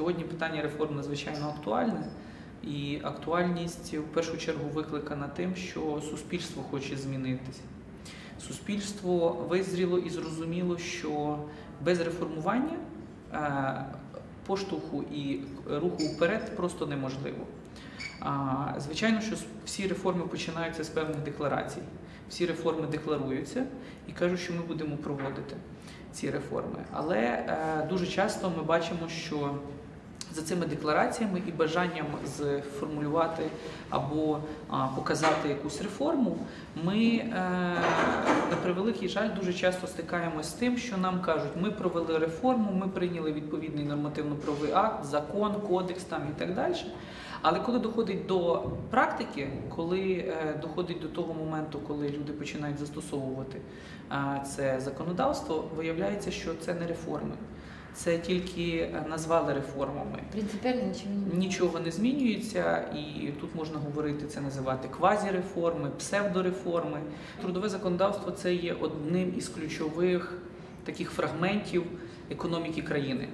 Сьогодні питання реформ надзвичайно актуальне, і актуальність в першу чергу викликана тим, що суспільство хоче змінитися. Суспільство визріло і зрозуміло, що без реформування е, поштовху і руху вперед просто неможливо. Звичайно, що всі реформи починаються з певних декларацій. Всі реформи декларуються і кажуть, що ми будемо проводити ці реформи. Але е, дуже часто ми бачимо, що за цими деклараціями і бажанням сформулювати або показати якусь реформу, ми е, на превеликий жаль дуже часто стикаємося з тим, що нам кажуть, ми провели реформу, ми прийняли відповідний нормативно-правовий акт, закон, кодекс там і так далі. Але коли доходить до практики, коли е, доходить до того моменту, коли люди починають застосовувати це законодавство, виявляється, що це не реформи. Це тільки назвали реформами. Принципіально нічого не Нічого не змінюється, і тут можна говорити це називати квазіреформи, псевдореформи. Трудове законодавство це є одним із ключових таких фрагментів економіки країни.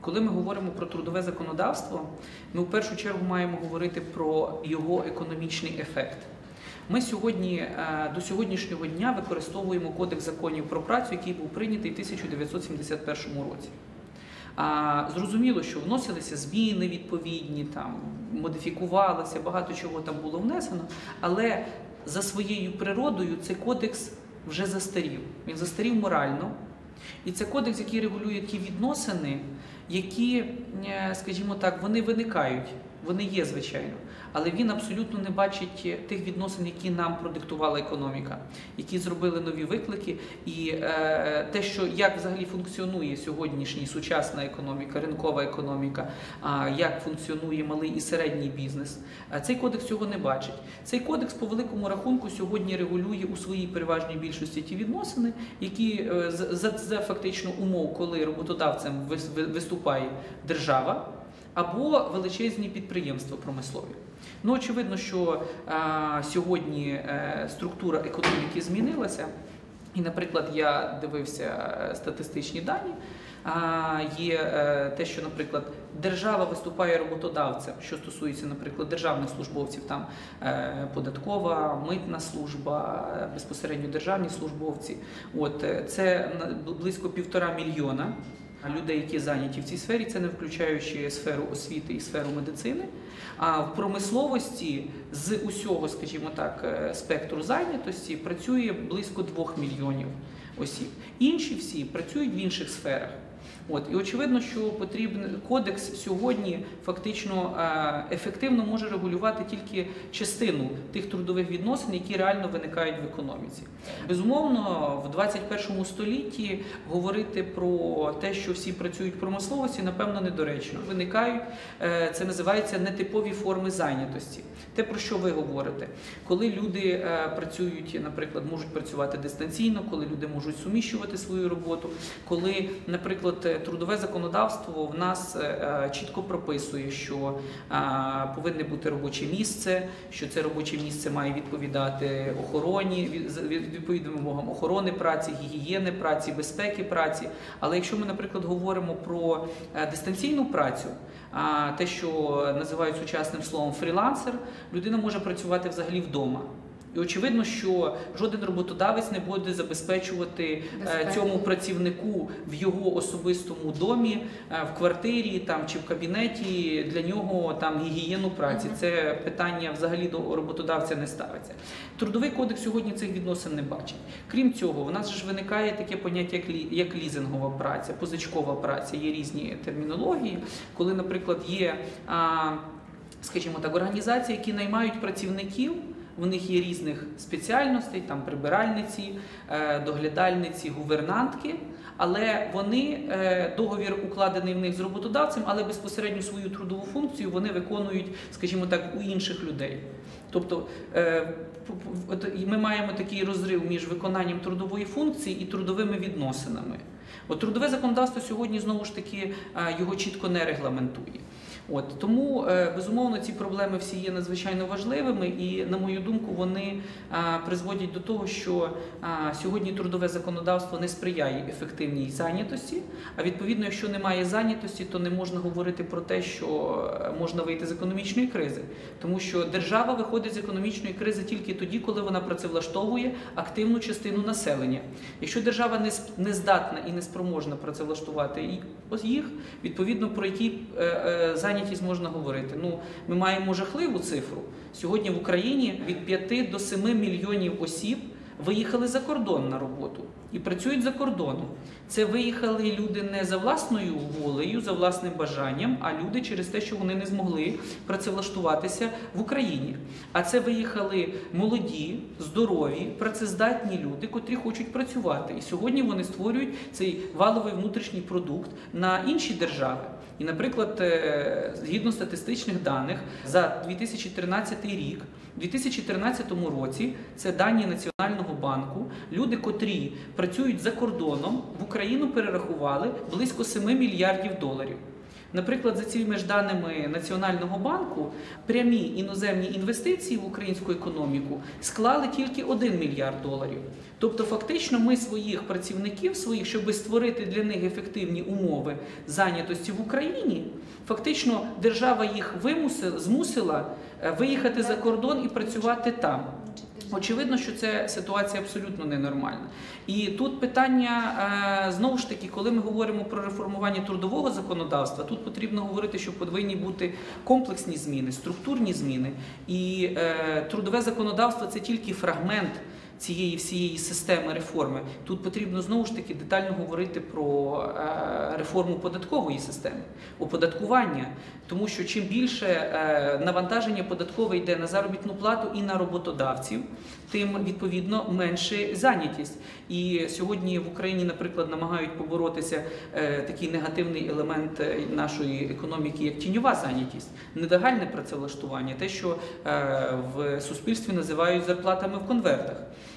Коли ми говоримо про трудове законодавство, ми в першу чергу маємо говорити про його економічний ефект. Ми сьогодні е, до сьогоднішнього дня використовуємо Кодекс законів про працю, який був прийнятий в 1971 році. А зрозуміло, що вносилися зміни відповідні, там модифікувалося, багато чого там було внесено, але за своєю природою цей кодекс вже застарів. Він застарів морально. І це кодекс, який регулює ті відносини, які, скажімо так, вони виникають, вони є, звичайно, але він абсолютно не бачить тих відносин, які нам продиктувала економіка, які зробили нові виклики, і е, те, що як взагалі функціонує сьогоднішній сучасна економіка, ринкова економіка, а як функціонує малий і середній бізнес, е, цей кодекс цього не бачить. Цей кодекс по великому рахунку сьогодні регулює у своїй переважній більшості ті відносини, які е, за, за фактично умов, коли роботодавцем виступає держава або величезні підприємства промислові. Ну, очевидно, що а, сьогодні е, структура економіки змінилася. І, наприклад, я дивився е, статистичні дані. А, є е, те, що, наприклад, держава виступає роботодавцем, що стосується, наприклад, державних службовців, там е, податкова, митна служба, безпосередньо державні службовці. От це близько півтора мільйона людей, які зайняті в цій сфері, це не включаючи сферу освіти і сферу медицини. А в промисловості з усього, скажімо так, е, спектру зайнятості працює близько двох мільйонів осіб. Інші всі працюють в інших сферах. От і очевидно, що потрібен кодекс сьогодні фактично е, ефективно може регулювати тільки частину тих трудових відносин, які реально виникають в економіці. Безумовно, в 21 столітті говорити про те, що всі працюють в промисловості, напевно, недоречно. Виникають е, це називається нетипові форми зайнятості. Те, про що ви говорите, коли люди е, працюють, наприклад, можуть працювати дистанційно, коли люди можуть суміщувати свою роботу, коли, наприклад, трудове законодавство в нас е, е, чітко прописує, що е, повинне бути робоче місце, що це робоче місце має відповідати охороні, відповідним вимогам охорони праці, гігієни праці, безпеки праці. Але якщо ми, наприклад, говоримо про дистанційну працю, те, що називають сучасним словом фрілансер, людина може працювати взагалі вдома. І очевидно, що жоден роботодавець не буде забезпечувати е, Безпеку. цьому працівнику в його особистому домі, е, в квартирі там чи в кабінеті для нього там гігієну праці. Це питання взагалі до роботодавця не ставиться. Трудовий кодекс сьогодні цих відносин не бачить. Крім цього, в нас ж виникає таке поняття, як як лізингова праця, позичкова праця. Є різні термінології, коли, наприклад, є, скажімо так, організації, які наймають працівників. В них є різних спеціальностей, там прибиральниці, е, доглядальниці, гувернантки. Але вони е, договір укладений в них з роботодавцем, але безпосередньо свою трудову функцію вони виконують, скажімо так, у інших людей. Тобто е, ми маємо такий розрив між виконанням трудової функції і трудовими відносинами. От трудове законодавство сьогодні знову ж таки його чітко не регламентує. От тому е, безумовно ці проблеми всі є надзвичайно важливими, і на мою думку, вони призводять до того, що сьогодні трудове законодавство не сприяє ефективній зайнятості. А відповідно, якщо немає зайнятості, то не можна говорити про те, що е, можна вийти з економічної кризи, тому що держава виходить з економічної кризи тільки тоді, коли вона працевлаштовує активну частину населення. Якщо держава не здатна і не спроможна працевлаштувати їх, відповідно про які е, е, зайнятість можна говорити. Ну ми маємо жахливу цифру сьогодні в Україні від 5 до 7 мільйонів осіб виїхали за кордон на роботу і працюють за кордоном. Це виїхали люди не за власною волею, за власним бажанням, а люди через те, що вони не змогли працевлаштуватися в Україні. А це виїхали молоді, здорові, працездатні люди, котрі хочуть працювати. І сьогодні вони створюють цей валовий внутрішній продукт на інші держави. І, наприклад, е, згідно статистичних даних, за 2013 рік, у 2013 році, це дані Національного банку, люди, котрі працюють за кордоном, в Україну перерахували близько 7 мільярдів доларів. Наприклад, за цими ж даними Національного банку, прямі іноземні інвестиції в українську економіку склали тільки 1 мільярд доларів. Тобто, фактично, ми своїх працівників, своїх, щоб створити для них ефективні умови зайнятості в Україні, фактично держава їх вимусила, змусила е, виїхати за кордон і працювати там. Очевидно, що це ситуація абсолютно ненормальна. І тут питання е, знову ж таки, коли ми говоримо про реформування трудового законодавства, тут потрібно говорити, що повинні бути комплексні зміни, структурні зміни. І е, трудове законодавство це тільки фрагмент. Цієї всієї системи реформи тут потрібно знову ж таки детально говорити про е, реформу податкової системи, оподаткування, тому що чим більше е, навантаження податкове йде на заробітну плату і на роботодавців, тим відповідно менше зайнятість. І сьогодні в Україні, наприклад, намагають поборотися е, такий негативний елемент нашої економіки, як тіньова зайнятість, нелегальне працевлаштування, те, що в суспільстві називають зарплатами в конвертах.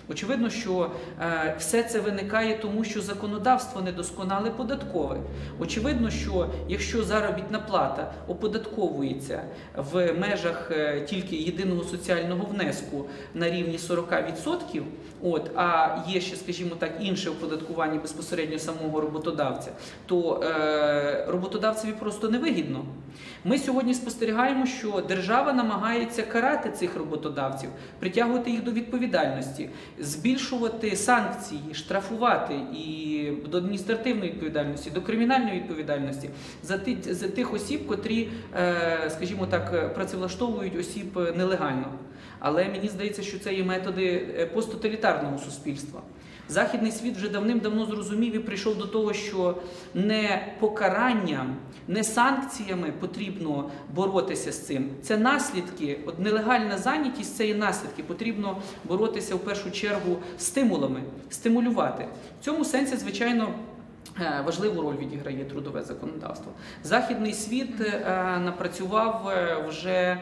Очевидно, що е, все це виникає тому, що законодавство недосконале податкове. Очевидно, що якщо заробітна плата оподатковується в межах е, тільки єдиного соціального внеску на рівні 40%, от, а є ще, скажімо так, інше оподаткування безпосередньо самого роботодавця, то е, роботодавцеві просто невигідно. Ми сьогодні спостерігаємо, що держава намагається карати цих роботодавців, притягувати їх до відповідальності, збільшувати санкції, штрафувати і до адміністративної відповідальності, до кримінальної відповідальності за ті за тих осіб, котрі, е, скажімо так, працевлаштовують осіб нелегально. Але мені здається, що це є методи е, посттоталітарного суспільства. Західний світ вже давним-давно зрозумів і прийшов до того, що не покаранням, не санкціями потрібно боротися з цим. Це наслідки. От нелегальна зайнятість це є наслідки. Потрібно боротися в першу чергу стимулами, стимулювати. В цьому сенсі, звичайно. е, Важливу роль відіграє трудове законодавство. Західний світ е, напрацював е, вже е,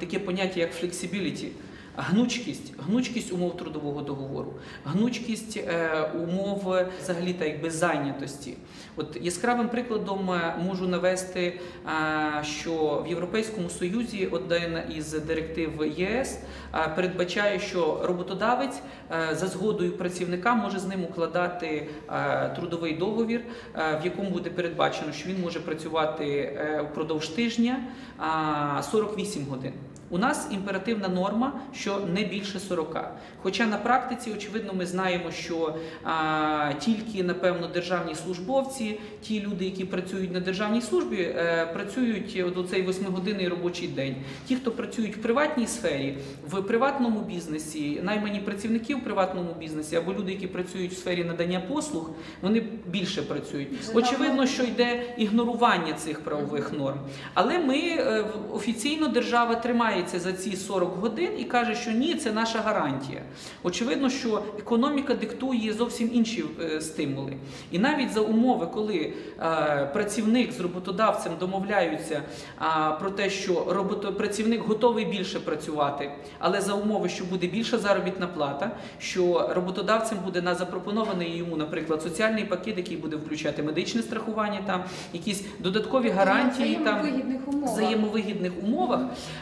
таке поняття як flexibility, Гнучкість, гнучкість умов трудового договору, гнучкість е, умов взагалі та якби зайнятості. От яскравим прикладом е, можу навести, е, що в Європейському Союзі один із директив ЄС е, передбачає, що роботодавець е, за згодою працівника може з ним укладати е, трудовий договір, е, в якому буде передбачено, що він може працювати е, впродовж тижня а, 48 годин. У нас імперативна норма, що не більше 40. Хоча на практиці, очевидно, ми знаємо, що а, тільки, напевно, державні службовці, ті люди, які працюють на державній службі, е, працюють до цей 8-годинний робочий день. Ті, хто працюють в приватній сфері, в приватному бізнесі, наймані працівники в приватному бізнесі або люди, які працюють в сфері надання послуг, вони більше працюють. Очевидно, що йде ігнорування цих правових норм. Але ми е, офіційно держава тримає тримається за ці 40 годин і каже, що ні, це наша гарантія. Очевидно, що економіка диктує зовсім інші е, стимули. І навіть за умови, коли е, працівник з роботодавцем домовляються про те, що працівник готовий більше працювати, але за умови, що буде більша заробітна плата, що роботодавцем буде на запропонований йому, наприклад, соціальний пакет, який буде включати медичне страхування, там якісь додаткові гарантії там взаємовигідних умовах,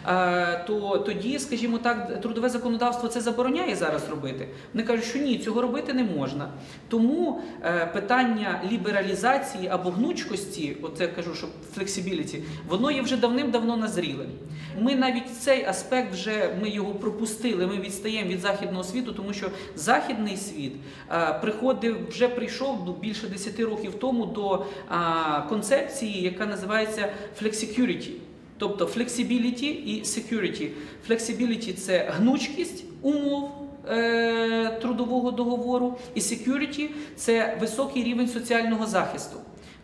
е, то тоді, скажімо так, трудове законодавство це забороняє зараз робити. Вони кажуть, що ні, цього робити не можна. Тому е, питання лібералізації або гнучкості, оце я кажу, що флексибіліті, воно є вже давним-давно назрілим. Ми навіть цей аспект вже ми його пропустили. Ми відстаємо від західного світу, тому що західний світ е, приходив, вже прийшов ну, більше 10 років тому до концепції, яка називається flexicurity. Тобто flexibility і security. Flexibility – це гнучкість умов е, трудового договору, і security – це високий рівень соціального захисту.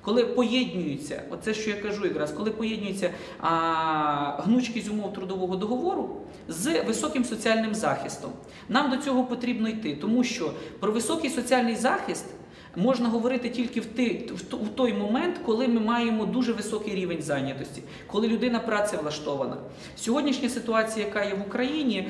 Коли поєднуються, оце що я кажу якраз, коли поєднується а, гнучкість умов трудового договору з високим соціальним захистом, нам до цього потрібно йти, тому що про високий соціальний захист можна говорити тільки в, той момент, коли ми маємо дуже високий рівень зайнятості, коли людина працевлаштована. Сьогоднішня ситуація, яка є в Україні,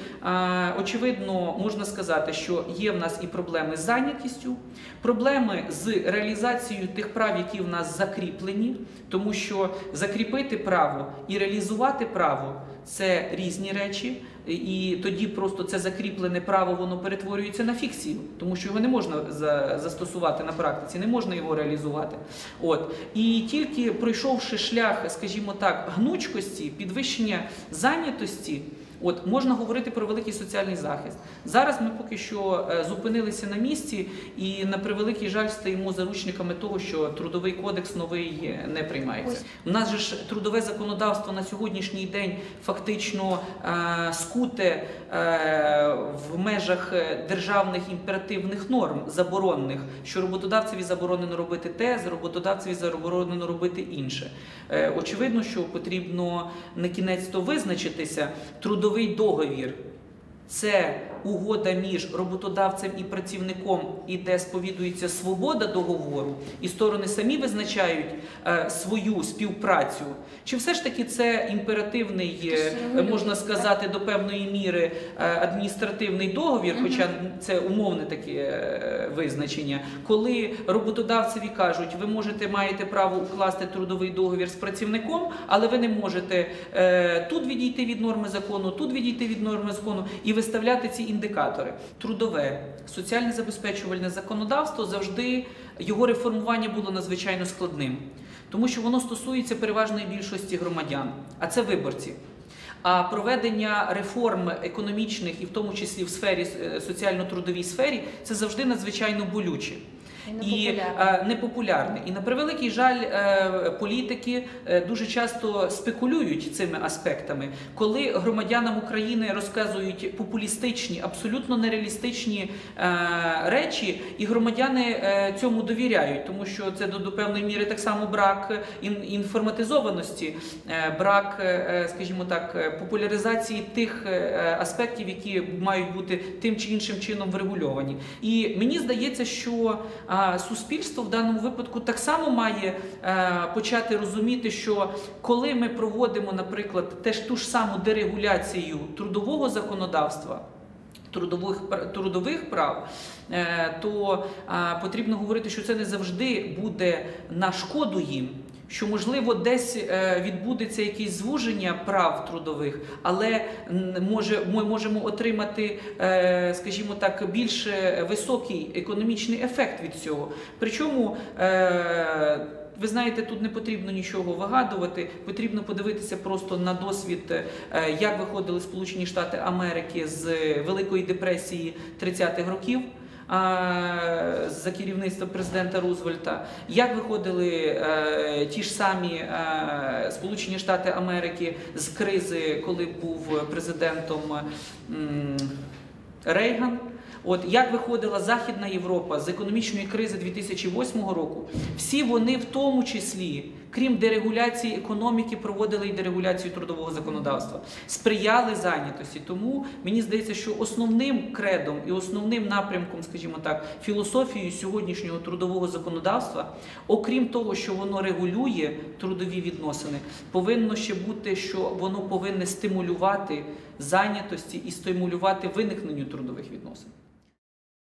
очевидно, можна сказати, що є в нас і проблеми з зайнятістю, проблеми з реалізацією тих прав, які в нас закріплені, тому що закріпити право і реалізувати право це різні речі. І тоді просто це закріплене право воно перетворюється на фікцію, тому що його не можна за- застосувати на практиці, не можна його реалізувати. От і тільки пройшовши шлях, скажімо так, гнучкості, підвищення зайнятості. От можна говорити про великий соціальний захист. Зараз ми поки що е, зупинилися на місці і на превеликий жаль стаємо заручниками того, що трудовий кодекс новий е, не приймається. У нас же ж трудове законодавство на сьогоднішній день фактично е, скуте е, в межах е, державних імперативних норм заборонених, що роботодавцеві заборонено робити те, з роботодавцеві заборонено робити інше. Е, очевидно, що потрібно на кінець то визначитися. Трудовий договір. Це угода між роботодавцем і працівником, і де сповідується свобода договору, і сторони самі визначають е, свою співпрацю. Чи все ж таки це імперативний, е, можна сказати, до певної міри е, адміністративний договір, хоча це умовне таке визначення, коли роботодавцеві кажуть, ви можете маєте право укласти трудовий договір з працівником, але ви не можете тут відійти від норми закону, тут відійти від норми закону і виставляти ці індикатори. Трудове соціальне забезпечувальне законодавство завжди його реформування було надзвичайно складним, тому що воно стосується переважної більшості громадян, а це виборці. А проведення реформ економічних і в тому числі в сфері е, соціально-трудовій сфері це завжди надзвичайно болюче і е, непопулярне. І на превеликий жаль, е, політики е, дуже часто спекулюють цими аспектами, коли громадянам України розказують популістичні, абсолютно нереалістичні речі, і громадяни цьому довіряють, тому що це до, певної міри так само брак інформатизованості, брак, скажімо так, популяризації тих аспектів, які мають бути тим чи іншим чином врегульовані. І мені здається, що а, суспільство в даному випадку так само має е, почати розуміти, що коли ми проводимо, наприклад, теж ту ж саму дерегуляцію трудового законодавства. Трудових трудових прав, е, то а, потрібно говорити, що це не завжди буде на шкоду їм. Що можливо десь е, відбудеться якесь звуження прав трудових, але може ми можемо отримати, е, скажімо так, більш е, високий економічний ефект від цього. Причому ви знаєте, тут не потрібно нічого вигадувати, потрібно подивитися просто на досвід, як виходили Сполучені Штати Америки з Великої депресії 30-х років. За керівництва президента Рузвельта, як виходили е, ті ж самі е, Сполучені Штати Америки з кризи, коли був президентом Рейган, От як виходила Західна Європа з економічної кризи 2008 року, всі вони в тому числі крім дерегуляції економіки, проводили і дерегуляцію трудового законодавства, сприяли зайнятості. Тому мені здається, що основним кредом і основним напрямком, скажімо так, філософією сьогоднішнього трудового законодавства, окрім того, що воно регулює трудові відносини, повинно ще бути, що воно повинне стимулювати зайнятості і стимулювати виникненню трудових відносин.